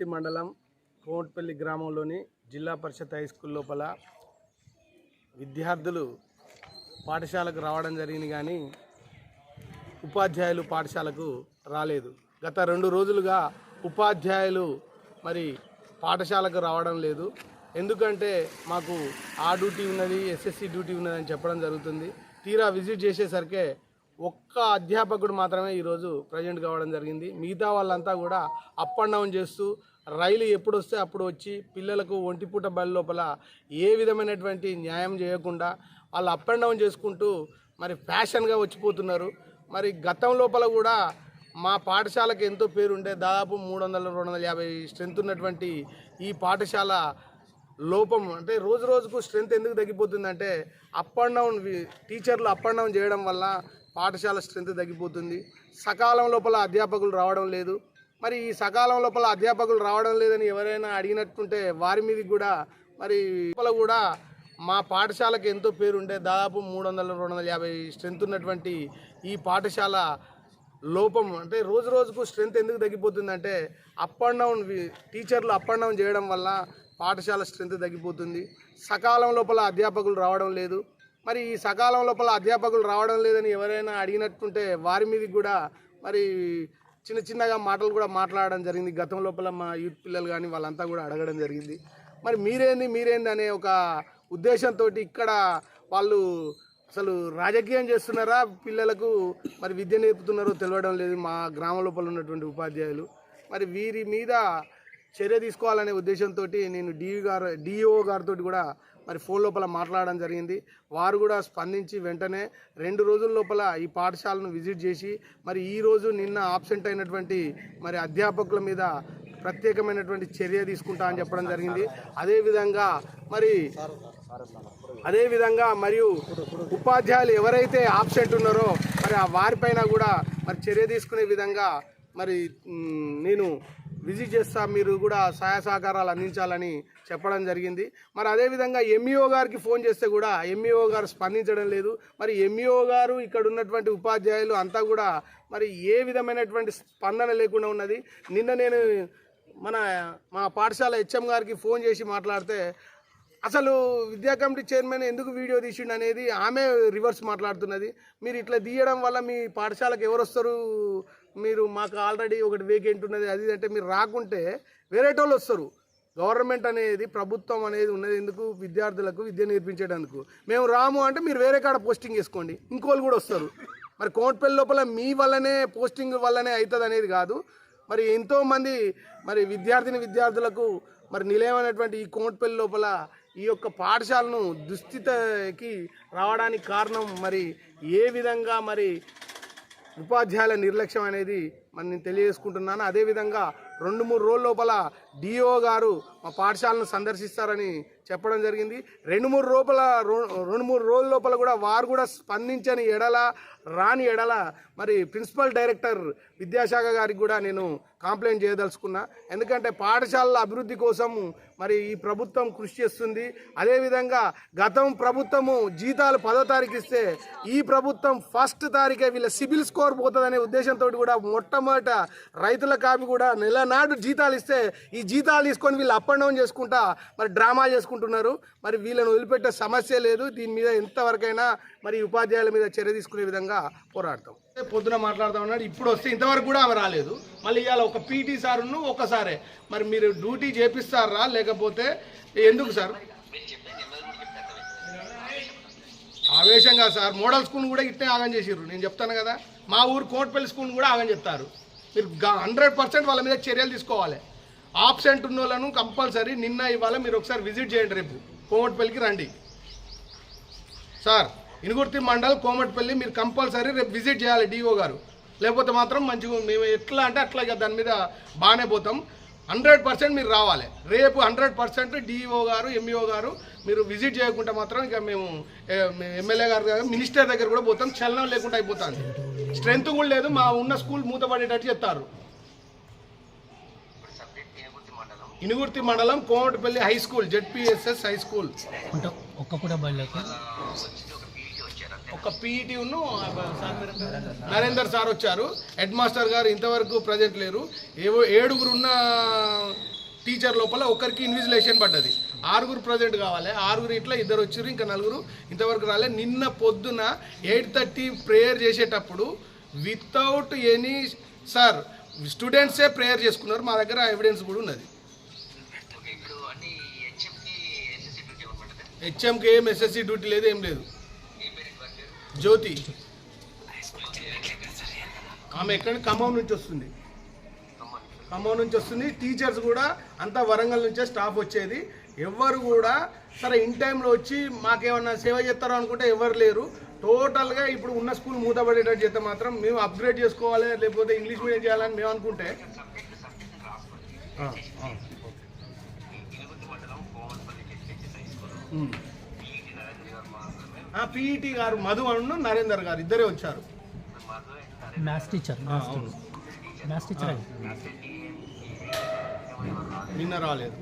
ఇనుగుర్తి మండలం కోమటిపల్లి గ్రామంలోని జిల్లా పరిషత్ హై స్కూల్ లోపల విద్యార్థులు పాఠశాలకు రావడం జరిగింది కానీ ఉపాధ్యాయులు పాఠశాలకు రాలేదు. గత రెండు రోజులుగా ఉపాధ్యాయులు మరి పాఠశాలకు రావడం లేదు. ఎందుకంటే మాకు ఆ డ్యూటీ ఉన్నది ఎస్ఎస్సి డ్యూటీ ఉన్నది అని చెప్పడం జరుగుతుంది. తీరా విజిట్ చేసేసరికి ఒక్క అధ్యాపకుడు మాత్రమే ఈరోజు ప్రజెంట్ కావడం జరిగింది. మిగతా వాళ్ళంతా కూడా అప్ అండ్ డౌన్ చేస్తూ రైలు ఎప్పుడు వస్తే అప్పుడు వచ్చి పిల్లలకు ఒంటిపూట బడి లోపల ఏ విధమైనటువంటి న్యాయం చేయకుండా వాళ్ళు అప్ అండ్ డౌన్ చేసుకుంటూ మరి ఫ్యాషన్గా వచ్చిపోతున్నారు. మరి గతం లోపల కూడా మా పాఠశాలకు ఎంతో పేరుండే దాదాపు మూడు వందల రెండు వందల యాభై స్ట్రెంత్ ఉన్నటువంటి ఈ పాఠశాల లోపం అంటే రోజు రోజుకు స్ట్రెంత్ ఎందుకు తగ్గిపోతుందంటే అప్ అండ్ డౌన్ టీచర్లు అప్ అండ్ డౌన్ చేయడం వల్ల పాఠశాల స్ట్రెంత్ తగ్గిపోతుంది. సకాలం లోపల అధ్యాపకులు రావడం లేదు. మరి ఈ సకాలం లోపల అధ్యాపకులు రావడం లేదని ఎవరైనా అడిగినట్టుంటే వారి మీద కూడా మరి లోపల కూడా మా పాఠశాలకు ఎంతో పేరుండే దాదాపు మూడు వందల రెండు వందల యాభై స్ట్రెంత్ ఉన్నటువంటి ఈ పాఠశాల లోపం అంటే రోజు రోజుకు స్ట్రెంత్ ఎందుకు తగ్గిపోతుందంటే అప్ అండ్ డౌన్ టీచర్లు అప్ అండ్ డౌన్ చేయడం వల్ల పాఠశాల స్ట్రెంత్ తగ్గిపోతుంది. సకాలం లోపల అధ్యాపకులు రావడం లేదు. మరి ఈ సకాలం లోపల అధ్యాపకులు రావడం లేదని ఎవరైనా అడిగినట్టుంటే వారి మీద కూడా మరి చిన్న చిన్నగా మాటలు కూడా మాట్లాడడం జరిగింది. గతం లోపల మా యూత్ పిల్లలు కానీ వాళ్ళంతా కూడా అడగడం జరిగింది. మరి మీరేంది మీరేంది అనే ఒక ఉద్దేశంతో ఇక్కడ వాళ్ళు అసలు రాజకీయం చేస్తున్నారా? పిల్లలకు మరి విద్య నేర్పుతున్నారో తెలియడం లేదు మా గ్రామ లోపల ఉన్నటువంటి ఉపాధ్యాయులు. మరి వీరి మీద చర్య తీసుకోవాలనే ఉద్దేశంతో నేను డిఈ గారు డిఈఓ గారితో కూడా మరి ఫోన్ లోపల మాట్లాడడం జరిగింది. వారు కూడా స్పందించి వెంటనే రెండు రోజుల లోపల ఈ పాఠశాలను విజిట్ చేసి మరి ఈ రోజు నిన్న ఆబ్సెంట్ అయినటువంటి మరి అధ్యాపకుల మీద ప్రత్యేకమైనటువంటి చర్య తీసుకుంటా అని చెప్పడం జరిగింది. అదేవిధంగా మరి అదేవిధంగా మరియు ఉపాధ్యాయులు ఎవరైతే ఆబ్సెంట్ ఉన్నారో మరి ఆ వారిపైన కూడా మరి చర్య తీసుకునే విధంగా మరి నేను విజిట్ చేస్తా మీరు కూడా సహాయ సహకారాలు అందించాలని చెప్పడం జరిగింది. మరి అదేవిధంగా ఎంఈఓ గారికి ఫోన్ చేస్తే కూడా ఎంఈఓ గారు స్పందించడం లేదు. మరి ఎంఈఓ గారు ఇక్కడ ఉన్నటువంటి ఉపాధ్యాయులు అంతా కూడా మరి ఏ విధమైనటువంటి స్పందన లేకుండా ఉన్నది. నిన్న నేను మన మా పాఠశాల హెచ్ఎం గారికి ఫోన్ చేసి మాట్లాడితే అసలు విద్యా కమిటీ చైర్మన్ ఎందుకు వీడియో తీసిండు అనేది ఆమె రివర్స్ మాట్లాడుతున్నది. మీరు ఇట్లా తీయడం వల్ల మీ పాఠశాలకు ఎవరు వస్తారు? మీరు మాకు ఆల్రెడీ ఒకటి వేకెంట్ ఉన్నది. అది ఇది అంటే మీరు రాకుంటే వేరే వాళ్ళు వస్తారు. గవర్నమెంట్ అనేది ప్రభుత్వం అనేది ఉన్నది ఎందుకు? విద్యార్థులకు విద్య నేర్పించేటందుకు. మేము రాము అంటే మీరు వేరే కాడ పోస్టింగ్ వేసుకోండి ఇంకోళ్ళు కూడా వస్తారు. మరి కోట్పల్లి లోపల మీ వల్లనే పోస్టింగ్ వల్లనే అవుతుంది అనేది కాదు. మరి ఎంతోమంది మరి విద్యార్థిని విద్యార్థులకు మరి నిలయమైనటువంటి ఈ కోట్పల్లి లోపల ఈ యొక్క పాఠశాలను దుస్థితికి రావడానికి కారణం మరి ఏ విధంగా మరి ఉపాధ్యాయుల నిర్లక్ష్యం అనేది మనం నేను తెలియజేసుకుంటున్నాను. అదేవిధంగా రెండు మూడు రోజుల లోపల డిఓ గారు మా పాఠశాలను సందర్శిస్తారని చెప్పడం జరిగింది. రెండు మూడు లోపల రెండు మూడు రోజుల లోపల కూడా వారు కూడా స్పందించని ఎడల రాని ఎడల మరి ప్రిన్సిపల్ డైరెక్టర్ విద్యాశాఖ గారికి కూడా నేను కంప్లైంట్ చేయదలుచుకున్నా. ఎందుకంటే పాఠశాలల అభివృద్ధి కోసం మరి ఈ ప్రభుత్వం కృషి చేస్తుంది. అదేవిధంగా గతం ప్రభుత్వము జీతాలు పదో తారీఖు ఇస్తే ఈ ప్రభుత్వం ఫస్ట్ తారీఖే వీళ్ళ సిబిల్ స్కోర్ పోతుందనే ఉద్దేశంతో కూడా మొట్టమొదట రైతుల కాపీ కూడా నాడు జీతాలు ఇస్తే ఈ జీతాలు తీసుకొని వీళ్ళు అప్ అండ్ డౌన్ చేసుకుంటా మరి డ్రామా చేసుకుంటున్నారు. మరి వీళ్ళని వదిలిపెట్టే సమస్య లేదు. దీని మీద ఎంతవరకైనా మరి ఉపాధ్యాయుల మీద చర్య తీసుకునే విధంగా పోరాడతాం. పొద్దున మాట్లాడుతూ ఉన్నాడు. ఇప్పుడు వస్తే ఇంతవరకు కూడా ఆమె రాలేదు. మళ్ళీ ఇవాళ ఒక పీటీ సారును ఒక్కసారే మరి మీరు డ్యూటీ చేపిస్తారా? లేకపోతే ఎందుకు సార్? ఆవేశంగా సార్. మోడల్ స్కూల్ కూడా ఇట్టే ఆగం చేసిర్రు. నేను చెప్తాను కదా. మా ఊరు కోట్పల్లి స్కూల్ కూడా ఆగం చెప్తారు. మీరు హండ్రెడ్ పర్సెంట్ వాళ్ళ మీద చర్యలు తీసుకోవాలి. ఆబ్సెంట్ ఉన్న వాళ్ళను కంపల్సరీ నిన్న ఇవాళ మీరు ఒకసారి విజిట్ చేయండి రేపు. కోమటిపల్లికి రండి. సార్ ఇనుగుర్తి మండల్ కోమటిపల్లి మీరు కంపల్సరీ రేపు విజిట్ చేయాలి డిఓ గారు. లేకపోతే మాత్రం మంచిగా మేము ఎట్లా అంటే అట్లా దాని మీద బాగానే పోతాం. హండ్రెడ్ పర్సెంట్ మీరు రావాలి. రేపు హండ్రెడ్ పర్సెంట్ డిఈఓ గారు ఎంఈఓ గారు మీరు విజిట్ చేయకుంటే మాత్రం ఇక మేము ఎమ్మెల్యే గారు మినిస్టర్ దగ్గర కూడా పోతాం చలనం లేకుండా అయిపోతుంది. స్ట్రెంత్ కూడా లేదు మా ఉన్న స్కూల్ మూతపడేటట్టు చెప్తారు. ఇనుగుర్తి మండలం Komatipalli high school ZPSS high school. ఒక పీఈటీ ఉన్ను నరేందర్ సార్ వచ్చారు. హెడ్ మాస్టర్ గారు ఇంతవరకు ప్రజెంట్ లేరు. ఏవో ఏడుగురు ఉన్న టీచర్ లోపల ఒకరికి ఇన్విజిలేషన్ పడ్డది. ఆరుగురు ప్రజెంట్ కావాలి ఆరుగురు ఇట్లా ఇద్దరు వచ్చారు ఇంకా నలుగురు ఇంతవరకు రాలే. నిన్న పొద్దున ఎయిట్ థర్టీ ప్రేయర్ చేసేటప్పుడు వితౌట్ ఎనీ సార్ స్టూడెంట్సే ప్రేయర్ చేసుకున్నారు. మా దగ్గర ఎవిడెన్స్ కూడా ఉన్నది. హెచ్ఎంకి ఏం ఎస్ఎస్సి డ్యూటీ లేదు ఏం లేదు. జ్యోతి. ఆమె ఎక్కడ ఖమ్మం నుంచి వస్తుంది. ఖమ్మం నుంచి వస్తుంది. టీచర్స్ కూడా అంతా వరంగల్ నుంచే స్టాఫ్ వచ్చేది. ఎవ్వరు కూడా సరే ఇన్ టైంలో వచ్చి మాకేమన్నా సేవ చేస్తారో అనుకుంటే ఎవరు లేరు. టోటల్గా ఇప్పుడు ఉన్న స్కూల్ మూతపడేటట్టు చేస్తే మాత్రం మేము అప్గ్రేడ్ చేసుకోవాలి లేకపోతే ఇంగ్లీష్ మీడియం చేయాలని మేము అనుకుంటే. సబ్జెక్ట్ సబ్జెక్ట్ రాసుకోండి ఆ, ఆ, ఇరుగుతి మండలం కోవల్పల్లి హెచ్హెచ్ఎస్ హై స్కూల్ ఉమ్. ఈటి నరేంద్ర గారు మాత్రమే ఆ పీఈటీ గారు మధు అను నరేందర్ గారు ఇద్దరే వచ్చారు మ్యాథ్స్ టీచర్ మ్యాథ్స్ టీచర్ నిన్న రాలేదు.